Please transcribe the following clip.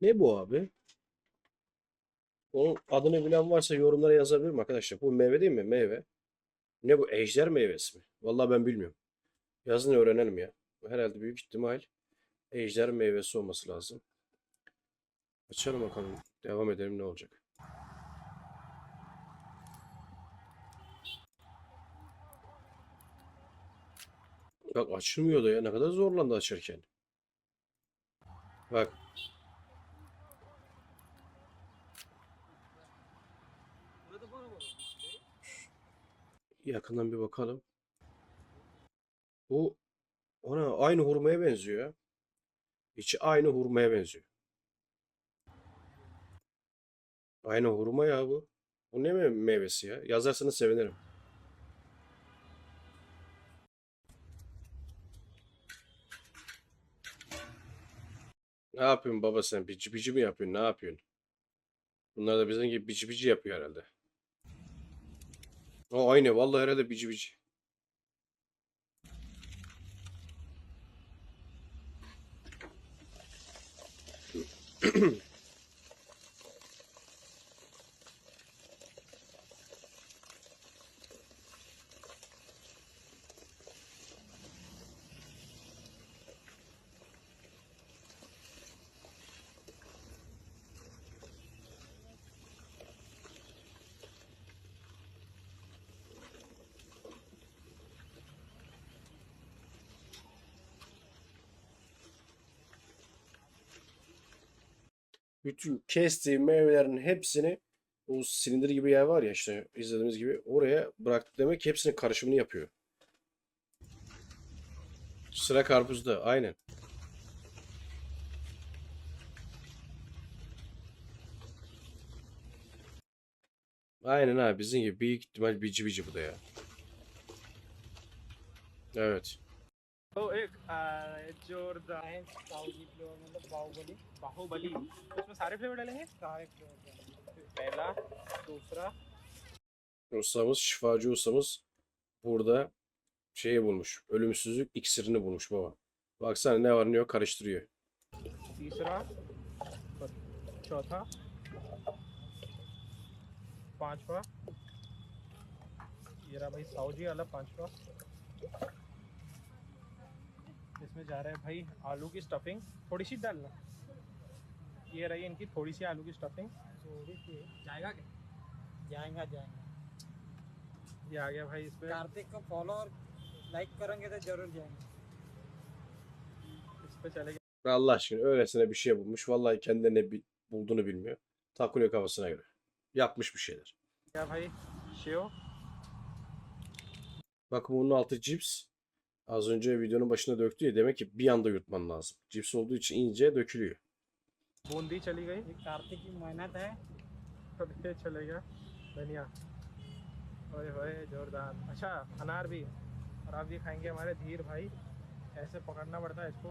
Ne bu abi? Onun adını bilen varsa yorumlara yazabilir mi arkadaşlar? Bu meyve değil mi? Meyve. Ne bu? Ejder meyvesi mi? Vallahi ben bilmiyorum. Yazın öğrenelim ya. Herhalde büyük ihtimal ejder meyvesi olması lazım. Açalım bakalım. Devam edelim ne olacak. Bak açılmıyor da ya. Ne kadar zorlandı açarken. Bak. Yakından bir bakalım. Bu ona aynı hurmaya benziyor. İçi aynı hurmaya benziyor. Aynı hurma ya bu. Bu ne me- meyvesi ya? Yazarsanız sevinirim. Ne yapıyorsun baba sen? Bici bici mi yapıyorsun? Ne yapıyorsun? Bunlar da bizim gibi bici bici yapıyor herhalde. O aynı. Vallahi herhalde bici bici. Bütün kestiği meyvelerin hepsini o silindir gibi yer var ya işte izlediğimiz gibi oraya bıraktı demek hepsinin karışımını yapıyor. Sıra karpuzda aynen. Aynen abi bizim gibi büyük ihtimal bici bici bu da ya. Evet. तो एक आ, जोरदार Saudi flavour मतलब बाहुबली बाहुबली उसमें सारे फ्लेवर डालेंगे सारे फ्लेवर डालेंगे। पहला दूसरा Ustamız, şifacı ustamız burada şeyi bulmuş. Ölümsüzlük iksirini bulmuş baba. Baksana ne var ne yok karıştırıyor. तीसरा चौथा पांचवा ये रहा भाई साउजी वाला पांचवा इसमें जा रहा है भाई आलू की स्टफिंग थोड़ी सी डालना ये रही इनकी थोड़ी सी आलू की स्टफिंग थोड़ी सी जाएगा क्या जाएगा जाएगा ये आ गया भाई इसमें कार्तिक को फॉलो और लाइक करेंगे तो जरूर जाएंगे इस पे चलेगा Allah aşkına öylesine bir şey bulmuş. Vallahi kendine ne bi- bulduğunu bilmiyor. Takılıyor kafasına göre. Yapmış bir şeyler. क्या भाई शेव Bakın bunun altı cips. Az önce videonun başına döktü ya. Demek ki bir anda yutman lazım. Cips olduğu için ince dökülüyor. Bundi चली गई ये कार्तिक की मेहनत है अब ये चलेगा धनिया ओए होए जोरदार अच्छा अनार भी और आप ये खाएंगे हमारे धीर भाई ऐसे पकड़ना पड़ता है इसको